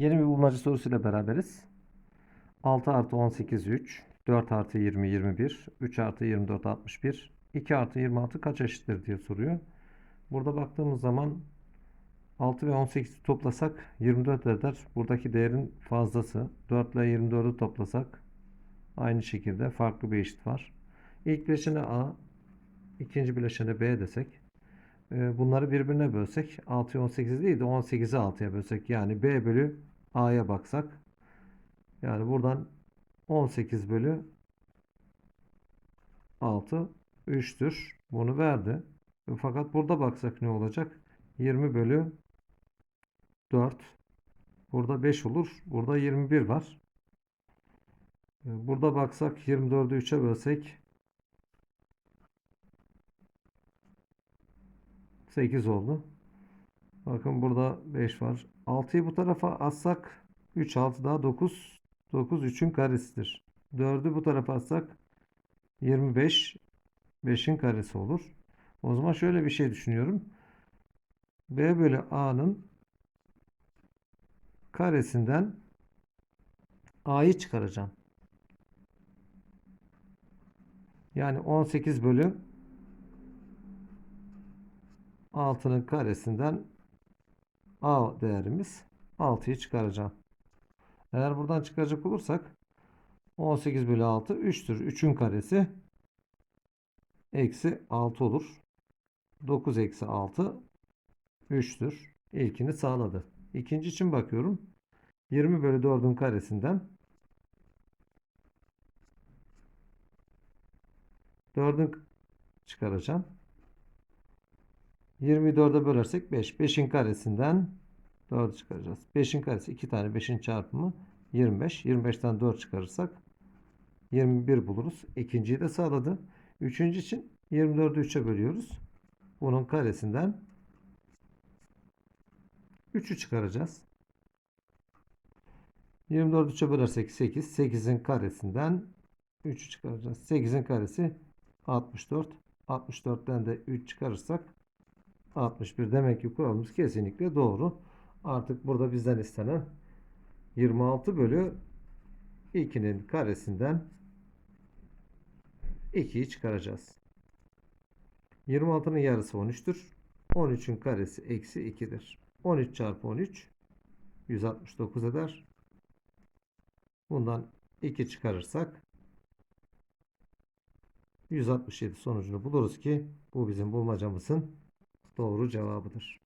Yeni bir bulmaca sorusuyla beraberiz. 6 artı 18 3, 4 artı 20 21, 3 artı 24 61, 2 artı 26 kaç eşittir diye soruyor. Burada baktığımız zaman 6 ve 18'i toplasak 24 eder. Buradaki değerin fazlası. 4 ile 24'ü toplasak aynı şekilde farklı bir eşit var. İlk bileşene A, ikinci bileşene B desek e, bunları birbirine bölsek 6'yı 18 değil de 18'i 6'ya bölsek yani B bölü A'ya baksak yani buradan 18 bölü 6 3'tür. Bunu verdi. Fakat burada baksak ne olacak? 20 bölü 4. Burada 5 olur. Burada 21 var. E, Burada baksak 24'ü 3'e bölsek 8 oldu. Bakın burada 5 var. 6'yı bu tarafa atsak 3 6 daha 9. 9 3'ün karesidir. 4'ü bu tarafa atsak 25 5'in karesi olur. O zaman şöyle bir şey düşünüyorum. B bölü A'nın karesinden A'yı çıkaracağım. Yani 18 bölü 6'nın karesinden A değerimiz 6'yı çıkaracağım. Eğer buradan çıkaracak olursak 18 bölü 6 3'tür. 3'ün karesi eksi 6 olur. 9 eksi 6 3'tür. İlkini sağladı. İkinci için bakıyorum. 20 bölü 4'ün karesinden 4'ün çıkaracağım. 24'e bölersek 5. 5'in karesinden 4 çıkaracağız. 5'in karesi 2 tane 5'in çarpımı 25. 25'ten 4 çıkarırsak 21 buluruz. İkinciyi de sağladı. Üçüncü için 24'ü 3'e bölüyoruz. Bunun karesinden 3'ü çıkaracağız. 24'ü 3'e bölersek 8. 8'in karesinden 3'ü çıkaracağız. 8'in karesi 64. 64'ten de 3 çıkarırsak 61. Demek ki kuralımız kesinlikle doğru. Artık burada bizden istenen 26 bölü 2'nin karesinden 2'yi çıkaracağız. 26'nın yarısı 13'tür. 13'ün karesi eksi 2'dir. 13 çarpı 13 169 eder. Bundan 2 çıkarırsak 167 sonucunu buluruz ki bu bizim bulmacamızın doğru cevabıdır.